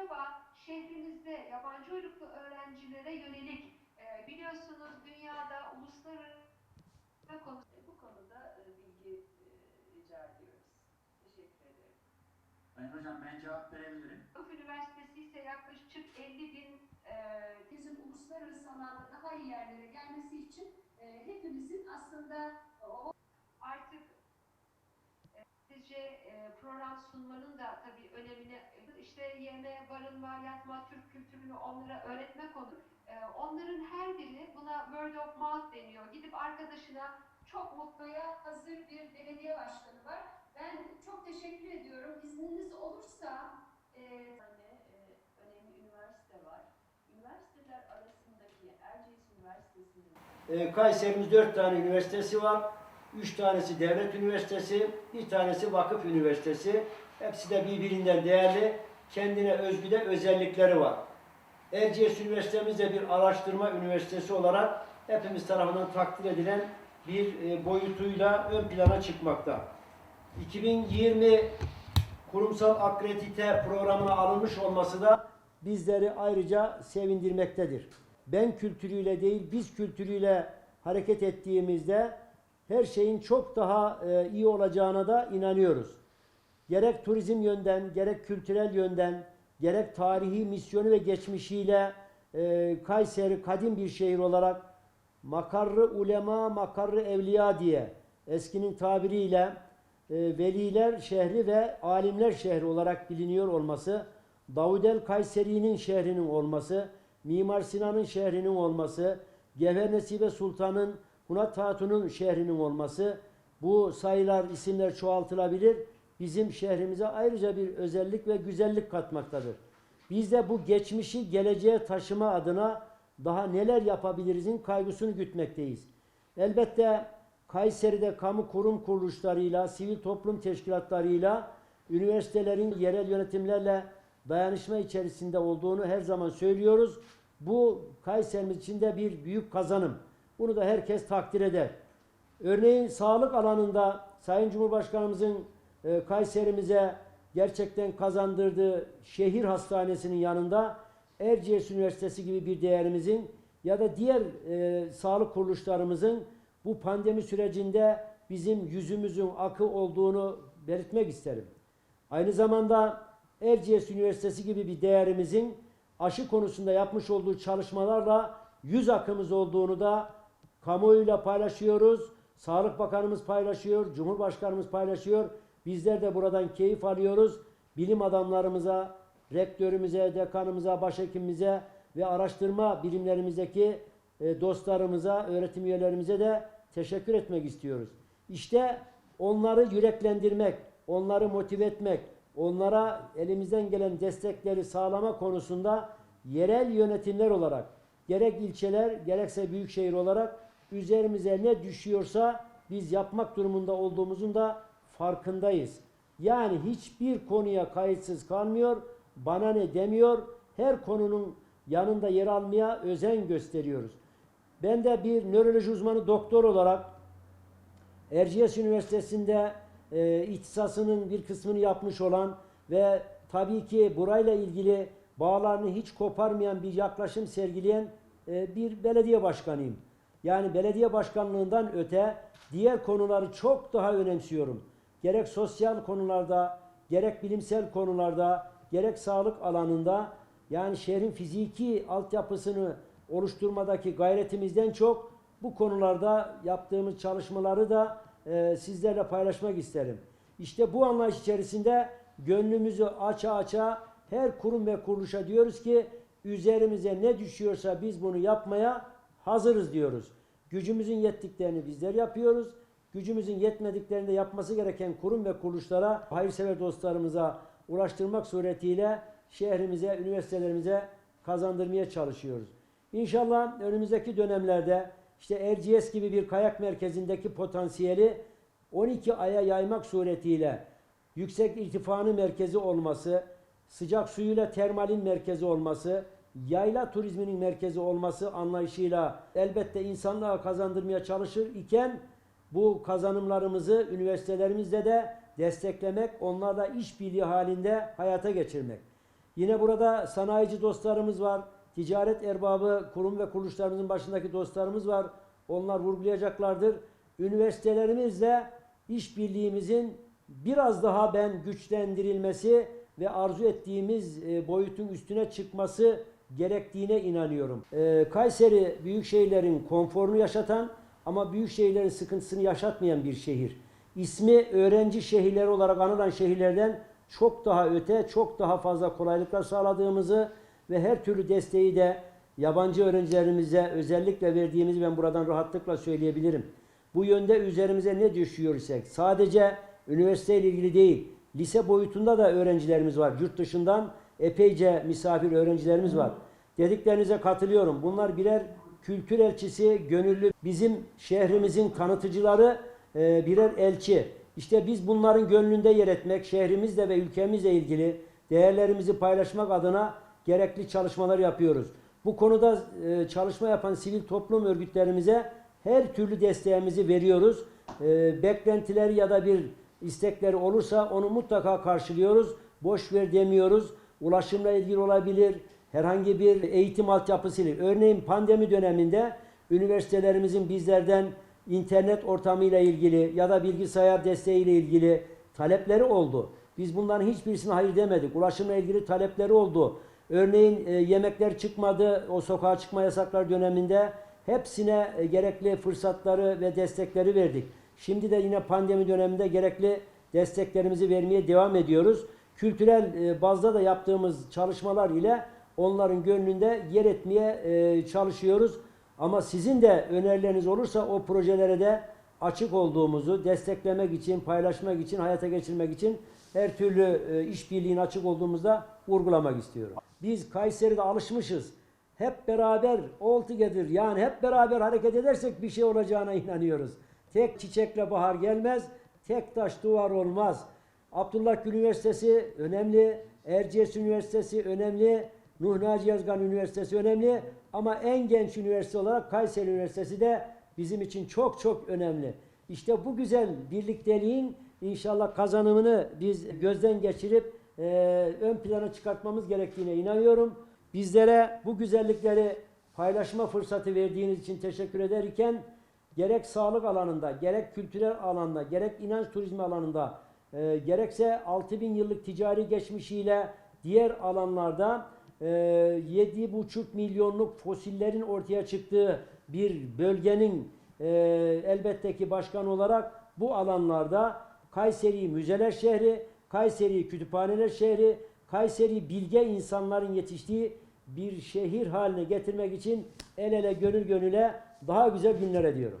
acaba şehrimizde yabancı uyruklu öğrencilere yönelik e, biliyorsunuz dünyada uluslararası konu Bu konuda e, bilgi e, rica ediyoruz. Teşekkür ederim. Sayın Hocam ben cevap verebilirim. Vakıf Üniversitesi ise yaklaşık 50 bin e, bizim uluslararası alanda daha iyi yerlere gelmesi için e, hepimizin aslında o artık e, sizce e, program sunmanın da tabii önemini işte yeme, barınma, yatma, Türk kültürünü onlara öğretmek olur. E, onların her biri buna word of mouth deniyor. Gidip arkadaşına çok mutlu mutluya hazır bir belediye başkanı var. Ben çok teşekkür ediyorum. İzniniz olursa e, tane e, önemli üniversite var. Üniversiteler arasındaki Erciyes Üniversitesi'nin Ee, Kayserimiz dört tane üniversitesi var. Üç tanesi devlet üniversitesi, bir tanesi vakıf üniversitesi. Hepsi de birbirinden değerli, kendine özgü de özellikleri var. Erciyes Üniversitemiz de bir araştırma üniversitesi olarak hepimiz tarafından takdir edilen bir e, boyutuyla ön plana çıkmakta. 2020 kurumsal akredite programına alınmış olması da bizleri ayrıca sevindirmektedir. Ben kültürüyle değil, biz kültürüyle hareket ettiğimizde her şeyin çok daha e, iyi olacağına da inanıyoruz. Gerek turizm yönden, gerek kültürel yönden, gerek tarihi misyonu ve geçmişiyle e, Kayseri kadim bir şehir olarak makarrı ulema, makarrı evliya diye eskinin tabiriyle e, veliler şehri ve alimler şehri olarak biliniyor olması, Davudel Kayseri'nin şehrinin olması, Mimar Sinan'ın şehrinin olması, Gevher Nesibe Sultan'ın, Hunat Hatun'un şehrinin olması, bu sayılar, isimler çoğaltılabilir. Bizim şehrimize ayrıca bir özellik ve güzellik katmaktadır. Biz de bu geçmişi geleceğe taşıma adına daha neler yapabilirizin kaygısını gütmekteyiz. Elbette Kayseri'de kamu kurum kuruluşlarıyla, sivil toplum teşkilatlarıyla, üniversitelerin yerel yönetimlerle dayanışma içerisinde olduğunu her zaman söylüyoruz. Bu Kayserimiz için de bir büyük kazanım. Bunu da herkes takdir eder. Örneğin sağlık alanında Sayın Cumhurbaşkanımızın e, Kayserimize gerçekten kazandırdığı şehir hastanesinin yanında Erciyes Üniversitesi gibi bir değerimizin ya da diğer e, sağlık kuruluşlarımızın bu pandemi sürecinde bizim yüzümüzün akı olduğunu belirtmek isterim. Aynı zamanda Erciyes Üniversitesi gibi bir değerimizin aşı konusunda yapmış olduğu çalışmalarla yüz akımız olduğunu da kamuoyuyla paylaşıyoruz. Sağlık Bakanımız paylaşıyor, Cumhurbaşkanımız paylaşıyor. Bizler de buradan keyif alıyoruz. Bilim adamlarımıza, rektörümüze, dekanımıza, başhekimimize ve araştırma bilimlerimizdeki e, dostlarımıza, öğretim üyelerimize de teşekkür etmek istiyoruz. İşte onları yüreklendirmek, onları motive etmek, onlara elimizden gelen destekleri sağlama konusunda yerel yönetimler olarak gerek ilçeler gerekse büyükşehir olarak üzerimize ne düşüyorsa biz yapmak durumunda olduğumuzun da farkındayız. Yani hiçbir konuya kayıtsız kalmıyor, bana ne demiyor, her konunun yanında yer almaya özen gösteriyoruz. Ben de bir nöroloji uzmanı doktor olarak Erciyes Üniversitesi'nde e, ihtisasının bir kısmını yapmış olan ve tabii ki burayla ilgili bağlarını hiç koparmayan bir yaklaşım sergileyen e, bir belediye başkanıyım. Yani belediye başkanlığından öte diğer konuları çok daha önemsiyorum. Gerek sosyal konularda, gerek bilimsel konularda, gerek sağlık alanında yani şehrin fiziki altyapısını oluşturmadaki gayretimizden çok bu konularda yaptığımız çalışmaları da e, sizlerle paylaşmak isterim. İşte bu anlayış içerisinde gönlümüzü aça aça her kurum ve kuruluşa diyoruz ki üzerimize ne düşüyorsa biz bunu yapmaya hazırız diyoruz. Gücümüzün yettiklerini bizler yapıyoruz. Gücümüzün yetmediklerini de yapması gereken kurum ve kuruluşlara, hayırsever dostlarımıza ulaştırmak suretiyle şehrimize, üniversitelerimize kazandırmaya çalışıyoruz. İnşallah önümüzdeki dönemlerde işte Erciyes gibi bir kayak merkezindeki potansiyeli 12 aya yaymak suretiyle yüksek irtifanı merkezi olması, sıcak suyuyla termalin merkezi olması, yayla turizminin merkezi olması anlayışıyla elbette insanlığa kazandırmaya çalışır iken bu kazanımlarımızı üniversitelerimizde de desteklemek, onlarla işbirliği halinde hayata geçirmek. Yine burada sanayici dostlarımız var. Ticaret erbabı, kurum ve kuruluşlarımızın başındaki dostlarımız var. Onlar vurgulayacaklardır. Üniversitelerimizle işbirliğimizin biraz daha ben güçlendirilmesi ve arzu ettiğimiz e, boyutun üstüne çıkması gerektiğine inanıyorum. E, Kayseri büyük şehirlerin konforunu yaşatan ama büyük şehirlerin sıkıntısını yaşatmayan bir şehir. İsmi öğrenci şehirleri olarak anılan şehirlerden çok daha öte, çok daha fazla kolaylıklar sağladığımızı ve her türlü desteği de yabancı öğrencilerimize özellikle verdiğimizi ben buradan rahatlıkla söyleyebilirim. Bu yönde üzerimize ne düşüyor isek sadece üniversite ile ilgili değil, lise boyutunda da öğrencilerimiz var. Yurt dışından epeyce misafir öğrencilerimiz var. Dediklerinize katılıyorum. Bunlar birer kültür elçisi, gönüllü bizim şehrimizin tanıtıcıları e, birer elçi. İşte biz bunların gönlünde yer etmek, şehrimizle ve ülkemizle ilgili değerlerimizi paylaşmak adına gerekli çalışmalar yapıyoruz. Bu konuda e, çalışma yapan sivil toplum örgütlerimize her türlü desteğimizi veriyoruz. E, beklentileri ya da bir istekleri olursa onu mutlaka karşılıyoruz. Boş ver demiyoruz. Ulaşımla ilgili olabilir. Herhangi bir eğitim altyapısıyla. Örneğin pandemi döneminde üniversitelerimizin bizlerden internet ortamıyla ilgili ya da bilgisayar desteğiyle ilgili talepleri oldu. Biz bunların hiçbirisine hayır demedik. Ulaşımla ilgili talepleri oldu. Örneğin e, yemekler çıkmadı o sokağa çıkma yasaklar döneminde. Hepsine e, gerekli fırsatları ve destekleri verdik. Şimdi de yine pandemi döneminde gerekli desteklerimizi vermeye devam ediyoruz. Kültürel e, bazda da yaptığımız çalışmalar ile onların gönlünde yer etmeye e, çalışıyoruz. Ama sizin de önerileriniz olursa o projelere de açık olduğumuzu desteklemek için, paylaşmak için, hayata geçirmek için her türlü e, işbirliğine açık olduğumuzda vurgulamak istiyorum. Biz Kayseri'de alışmışız. Hep beraber all together yani hep beraber hareket edersek bir şey olacağına inanıyoruz. Tek çiçekle bahar gelmez, tek taş duvar olmaz. Abdullah Gül Üniversitesi önemli, Erciyes Üniversitesi önemli, Nuh Naci Yazgan Üniversitesi önemli ama en genç üniversite olarak Kayseri Üniversitesi de bizim için çok çok önemli. İşte bu güzel birlikteliğin inşallah kazanımını biz gözden geçirip e, ön plana çıkartmamız gerektiğine inanıyorum. Bizlere bu güzellikleri paylaşma fırsatı verdiğiniz için teşekkür ederken gerek sağlık alanında, gerek kültürel alanda, gerek inanç turizmi alanında, e, gerekse 6000 yıllık ticari geçmişiyle diğer alanlarda e, 7,5 milyonluk fosillerin ortaya çıktığı bir bölgenin e, elbette ki başkan olarak bu alanlarda Kayseri müzeler şehri, Kayseri kütüphaneler şehri, Kayseri bilge insanların yetiştiği bir şehir haline getirmek için el ele gönül gönüle daha güzel günler ediyorum.